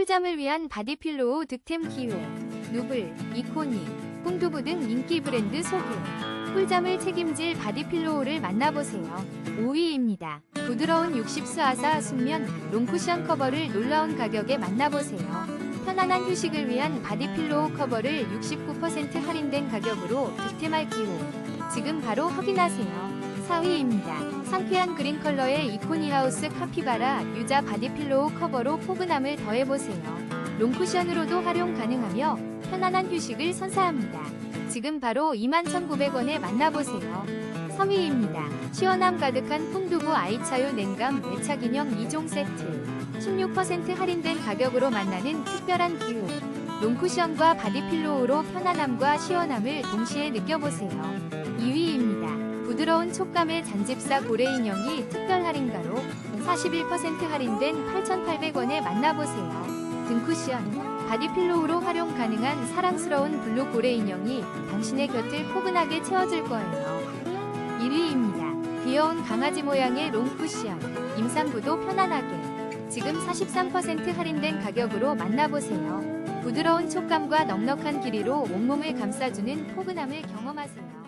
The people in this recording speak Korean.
꿀잠을 위한 바디필로우 득템 기회. 누블, 이코니, 콩두부 등 인기 브랜드 소개. 꿀잠을 책임질 바디필로우를 만나보세요. 5위입니다. 부드러운 60 수 아사 숙면 롱쿠션 커버를 놀라운 가격에 만나보세요. 편안한 휴식을 위한 바디필로우 커버를 69% 할인된 가격으로 득템할 기회. 지금 바로 확인하세요. 4위입니다. 상쾌한 그린 컬러의 이코니 하우스 카피바라 유자 바디필로우 커버로 포근함을 더해보세요. 롱쿠션으로도 활용 가능하며 편안한 휴식을 선사합니다. 지금 바로 21,900원에 만나보세요. 3위입니다. 시원함 가득한 콩두부 아이차요 냉감 외착인형 2종 세트. 16% 할인된 가격으로 만나는 특별한 기회. 롱쿠션과 바디필로우로 편안함과 시원함을 동시에 느껴보세요. 2위입니다. 부드러운 촉감의 잔집사 고래 인형이 특별 할인가로 41% 할인된 8,800원에 만나보세요. 등쿠션, 바디필로우로 활용 가능한 사랑스러운 블루 고래 인형이 당신의 곁을 포근하게 채워줄 거예요. 1위입니다. 귀여운 강아지 모양의 롱쿠션, 임산부도 편안하게. 지금 43% 할인된 가격으로 만나보세요. 부드러운 촉감과 넉넉한 길이로 온몸을 감싸주는 포근함을 경험하세요.